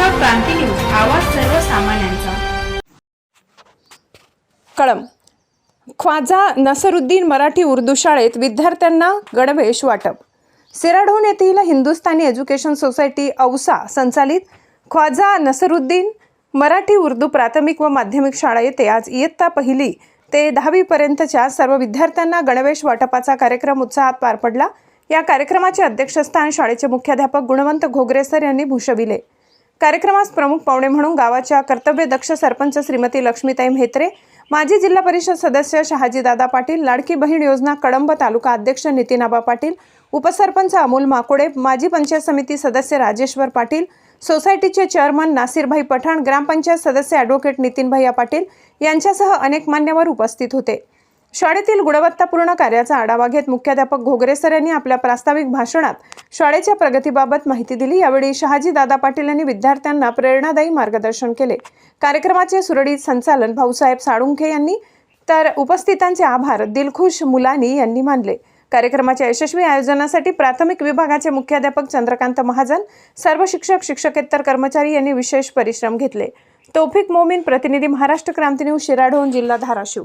क्रांती news आवाज सर्वसामान्यांचा. कळम ख्वाजा नसरुद्दीन मराठी उर्दू शाळेत विद्यार्थ्यांना गणवेश वाटप. सेराढोण येथील हिंदुस्थानी एज्युकेशन सोसायटी औसा संचालित ख्वाजा नसरुद्दीन मराठी उर्दू प्राथमिक व माध्यमिक शाळा येथे आज इयत्ता पहिली ते दहावीपर्यंतच्या सर्व विद्यार्थ्यांना गणवेश वाटपाचा कार्यक्रम उत्साहात पार पडला. या कार्यक्रमाचे अध्यक्षस्थान शाळेचे मुख्याध्यापक गुणवंत घोगरे सर यांनी भूषविले. कार्यक्रमास प्रमुख पाहुणे म्हणून गावाच्या कर्तव्यदक्ष सरपंच श्रीमती लक्ष्मीताई म्हेत्रे माजी जिल्हा परिषद सदस्य शहाजीदादा पाटील लाडकी बहीण योजना कळंब तालुका अध्यक्ष नितीनाबा पाटील उपसरपंच अमोल माकोडे माजी पंचायत समिती सदस्य राजेश्वर पाटील सोसायटीचे चेअरमन नासिरभाई पठाण ग्रामपंचायत सदस्य ॲडव्होकेट नितीनभैया पाटील यांच्यासह अनेक मान्यवर उपस्थित होते. शाळेतील गुणवत्तापूर्ण कार्याचा आढावा घेत मुख्याध्यापक घोगरे सर यांनी आपल्या प्रास्ताविक भाषणात शाळेच्या प्रगतीबाबत माहिती दिली. यावेळी शहाजी दादा पाटील यांनी विद्यार्थ्यांना प्रेरणादायी मार्गदर्शन केले. कार्यक्रमाचे सुरळीत संचालन भाऊसाहेब साळुंखे यांनी तर उपस्थितांचे आभार दिलखुश मुलानी यांनी मानले. कार्यक्रमाच्या यशस्वी आयोजनासाठी प्राथमिक विभागाचे मुख्याध्यापक चंद्रकांत महाजन सर्व शिक्षक शिक्षकेतर कर्मचारी यांनी विशेष परिश्रम घेतले. तौफिक मोमीन प्रतिनिधी महाराष्ट्र क्रांती न्यूज शिराढोण जिल्हा धाराशिव.